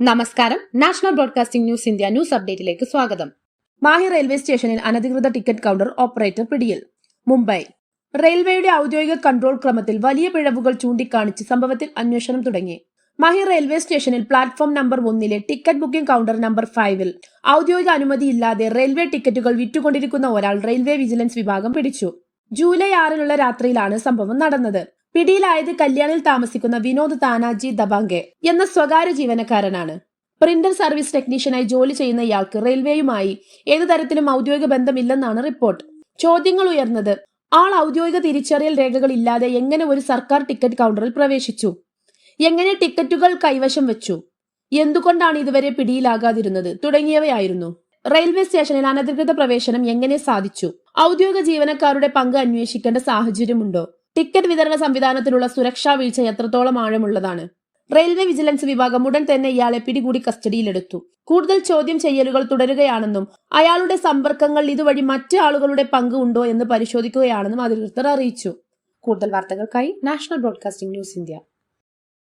നമസ്കാരം. National broadcasting news India news അപ്ഡേറ്റിലേക്ക് സ്വാഗതം. Mahe railway സ്റ്റേഷനിൽ അനധികൃത ടിക്കറ്റ് കൗണ്ടർ ഓപ്പറേറ്റർ പിടിയിൽ. മുംബൈ. റെയിൽവേയുടെ ഔദ്യോഗിക കൺട്രോൾ ക്രമത്തിൽ വലിയ പിഴവുകൾ ചൂണ്ടിക്കാണിച്ച് സംഭവത്തിൽ അന്വേഷണം തുടങ്ങി. മഹി റെയിൽവേ സ്റ്റേഷനിൽ പ്ലാറ്റ്ഫോം നമ്പർ ഒന്നിലെ ടിക്കറ്റ് ബുക്കിംഗ് കൗണ്ടർ നമ്പർ ഫൈവിൽ ഔദ്യോഗിക അനുമതിയില്ലാതെ റെയിൽവേ ടിക്കറ്റുകൾ വിറ്റുകൊണ്ടിരിക്കുന്ന ഒരാൾ റെയിൽവേ വിജിലൻസ് വിഭാഗം പിടിച്ചു. ജൂലൈ ആറിനുള്ള രാത്രിയിലാണ് സംഭവം നടന്നത്. പിടിയിലായത് കല്യാണിൽ താമസിക്കുന്ന വിനോദ് താനാജി ദബാങ്കെ എന്ന സ്വകാര്യ ജീവനക്കാരനാണ്. പ്രിന്റർ സർവീസ് ടെക്നീഷ്യനായി ജോലി ചെയ്യുന്ന ഇയാൾക്ക് റെയിൽവേയുമായി ഏതു തരത്തിലും ഔദ്യോഗിക ബന്ധമില്ലെന്നാണ് റിപ്പോർട്ട്. ചോദ്യങ്ങൾ ഉയർന്നത് ആൾ ഔദ്യോഗിക തിരിച്ചറിയൽ രേഖകൾ ഇല്ലാതെ എങ്ങനെ ഒരു സർക്കാർ ടിക്കറ്റ് കൗണ്ടറിൽ പ്രവേശിച്ചു? എങ്ങനെ ടിക്കറ്റുകൾ കൈവശം വെച്ചു? എന്തുകൊണ്ടാണ് ഇതുവരെ പിടിയിലാകാതിരുന്നത്? തുടങ്ങിയവയായിരുന്നു. റെയിൽവേ സ്റ്റേഷനിൽ അനധികൃത പ്രവേശനം എങ്ങനെ സാധിച്ചു? ഔദ്യോഗിക ജീവനക്കാരുടെ പങ്ക് അന്വേഷിക്കേണ്ട സാഹചര്യമുണ്ടോ? ടിക്കറ്റ് വിതരണ സംവിധാനത്തിലുള്ള സുരക്ഷാ വീഴ്ച എത്രത്തോളം ആഴമുള്ളതാണ്? റെയിൽവേ വിജിലൻസ് വിഭാഗം ഉടൻ തന്നെ ഇയാളെ പിടികൂടി കസ്റ്റഡിയിലെടുത്തു. കൂടുതൽ ചോദ്യം ചെയ്യലുകൾ തുടരുകയാണെന്നും അയാളുടെ സമ്പർക്കങ്ങൾ ഇതുവഴി മറ്റ് ആളുകളുടെ പങ്ക് ഉണ്ടോ എന്ന് പരിശോധിക്കുകയാണെന്നും അധികൃതർ അറിയിച്ചു. കൂടുതൽ വാർത്തകൾക്കായി നാഷണൽ ബ്രോഡ്കാസ്റ്റിംഗ് ന്യൂസ് ഇന്ത്യ.